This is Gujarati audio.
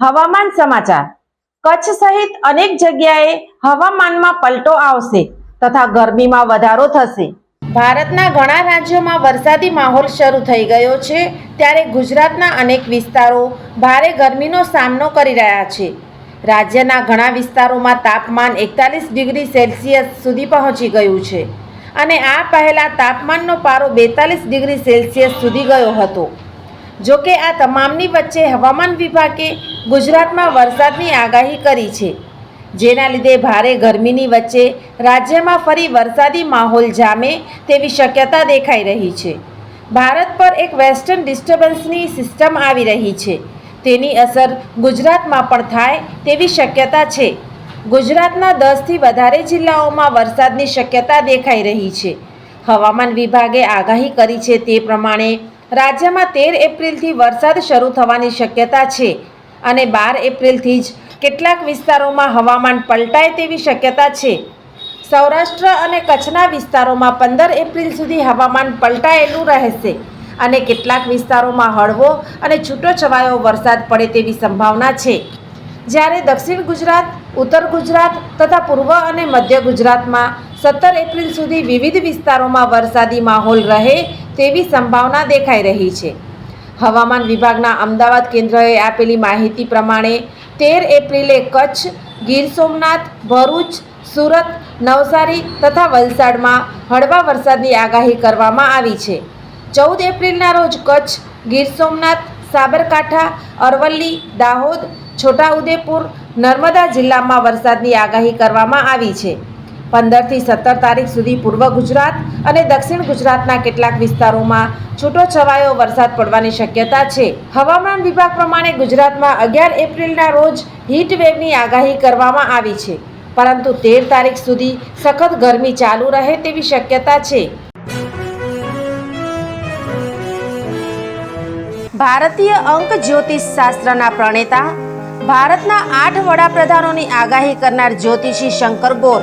હવામાન સમાચાર. કચ્છ સહિત અનેક જગ્યાએ હવામાનમાં પલટો આવશે તથા ગરમીમાં વધારો થશે. ભારતના ઘણા રાજ્યોમાં વરસાદી માહોલ શરૂ થઈ ગયો છે, ત્યારે ગુજરાતના અનેક વિસ્તારો ભારે ગરમીનો સામનો કરી રહ્યા છે. રાજ્યના ઘણા વિસ્તારોમાં તાપમાન એકતાલીસ ડિગ્રી સેલ્સિયસ સુધી પહોંચી ગયું છે અને આ પહેલાં તાપમાનનો પારો બેતાલીસ ડિગ્રી સેલ્સિયસ સુધી ગયો હતો. જો કે આ તમામની વચ્ચે હવામાન વિભાગે ગુજરાતમાં વરસાદની આગાહી કરી છે. જેના લીધે ભારે ગરમીની વચ્ચે રાજ્યમાં ફરી વરસાદી માહોલ જામે તેવી શક્યતા દેખાઈ રહી છે. ભારત પર એક વેસ્ટર્ન ડિસ્ટર્બન્સની સિસ્ટમ આવી રહી છે. તેની અસર ગુજરાતમાં પણ થાય તેવી શક્યતા છે. ગુજરાતના દસથી વધારે જિલ્લાઓમાં વરસાદની શક્યતા દેખાઈ રહી છે. હવામાન વિભાગે આગાહી કરી છે તે પ્રમાણે રાજ્યમાં તેર એપ્રિલથી વરસાદ શરૂ થવાની શક્યતા છે અને બાર એપ્રિલથી જ કેટલાક વિસ્તારોમાં હવામાન પલટાય તેવી શક્યતા છે. સૌરાષ્ટ્ર અને કચ્છના વિસ્તારોમાં પંદર એપ્રિલ સુધી હવામાન પલટાયેલું રહેશે અને કેટલાક વિસ્તારોમાં હળવો અને છૂટો છવાયો વરસાદ પડે તેવી સંભાવના છે. જ્યારે દક્ષિણ ગુજરાત, ઉત્તર ગુજરાત તથા પૂર્વ અને મધ્ય ગુજરાતમાં સત્તર એપ્રિલ સુધી વિવિધ વિસ્તારોમાં વરસાદી માહોલ રહે તેવી સંભાવના દેખાઈ રહી છે. હવામાન વિભાગના અમદાવાદ કેન્દ્રએ આપેલી માહિતી પ્રમાણે તેર એપ્રિલે કચ્છ, ગીર સોમનાથ, ભરૂચ, સુરત, નવસારી તથા વલસાડમાં હળવા વરસાદની આગાહી કરવામાં આવી છે. ચૌદ એપ્રિલના રોજ કચ્છ, ગીર સોમનાથ, સાબરકાંઠા, અરવલ્લી, દાહોદ, છોટાઉદેપુર, નર્મદા જિલ્લામાં વરસાદની આગાહી કરવામાં આવી છે. પંદરથી સત્તર તારીખ સુધી પૂર્વ ગુજરાત અને દક્ષિણ ગુજરાતના કેટલાક વિસ્તારોમાં છૂટો છવાયો વરસાદ પડવાની શક્યતા છે. હવામાન વિભાગ પ્રમાણે ગુજરાતમાં અગિયાર એપ્રિલના રોજ હીટ વેવની આગાહી કરવામાં આવી છે. પરંતુ તેર તારીખ સુધી સખત ગરમી ચાલુ રહે તેવી શક્યતા છે. ભારતીય અંક જ્યોતિષ શાસ્ત્રના પ્રણેતા, ભારતના આઠ વડાપ્રધાનોની આગાહી કરનાર જ્યોતિષી શંકર ગોર